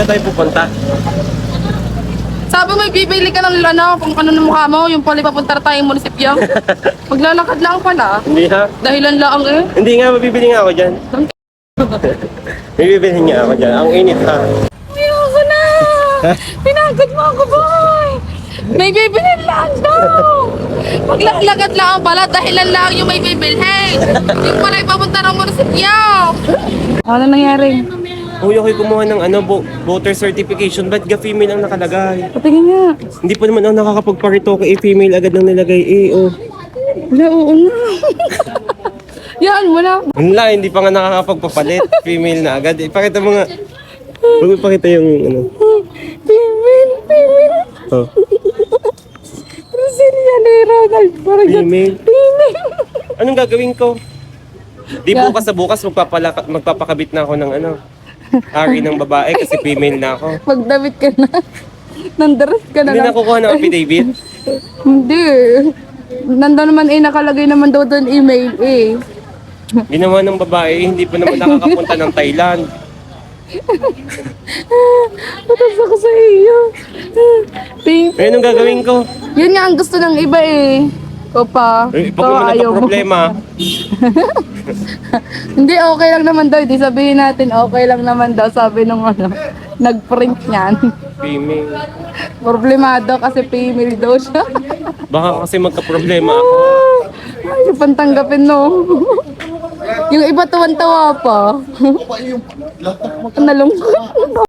Saan tayo pupunta? Sabi mo, bibili ka ng ano, kung ano ng mukha mo, yung pala papunta tayong munisipyo. Maglalakad lang pala. Hindi ha? Dahilan lang eh. Hindi nga, mabibili nga ako dyan. May bibilhin nga ako dyan. Ang init ha. Ayoko na! Pinagod mo ako, boy! May bibilhin lang daw! Maglalakad lang pala, dahilan lang yung may bibilhin. Yung pala papunta ng munisipyo. Ano nangyari? Uy, ako'y kumuha ng ano, vo- voter certification. Ba't ga female ang nakalagay? Patingin nga. Hindi pa naman ako nakakapagparito kay female agad nang nilagay eh. Oh. Wala, oo nga. Yan na. Wala, hindi pa nga nakakapagpapalit. Female na agad. Ipakita mo nga. Huwag ipakita yung ano. Female, female. Oh. Roselia ni Ronald. Parang yan. Female. Female. Anong gagawin ko? Di bukas sa bukas magpapala, magpapakabit na ako ng ano. Hari ng babae kasi female na ako. Magdamit ka na. Nandaras ka na Hindi lang. na kukuha ng affidavit. Hindi. Nandun naman eh, nakalagay naman daw doon email eh. Ginawa ng babae, hindi pa naman nakakapunta ng Thailand. Patas ako sa iyo. Thank Eh, anong gagawin ko? Yun nga ang gusto ng iba eh. Ko pa. Eh, Ikaw pag ayaw mo. problema, Hindi, okay lang naman daw. Di sabihin natin, okay lang naman daw. Sabi nung ano, nag-print niyan. female. Problemado kasi female daw siya. Baka kasi magka-problema ako. Ay, pantanggapin no. Yung iba tuwan-tawa pa. Nalungkot.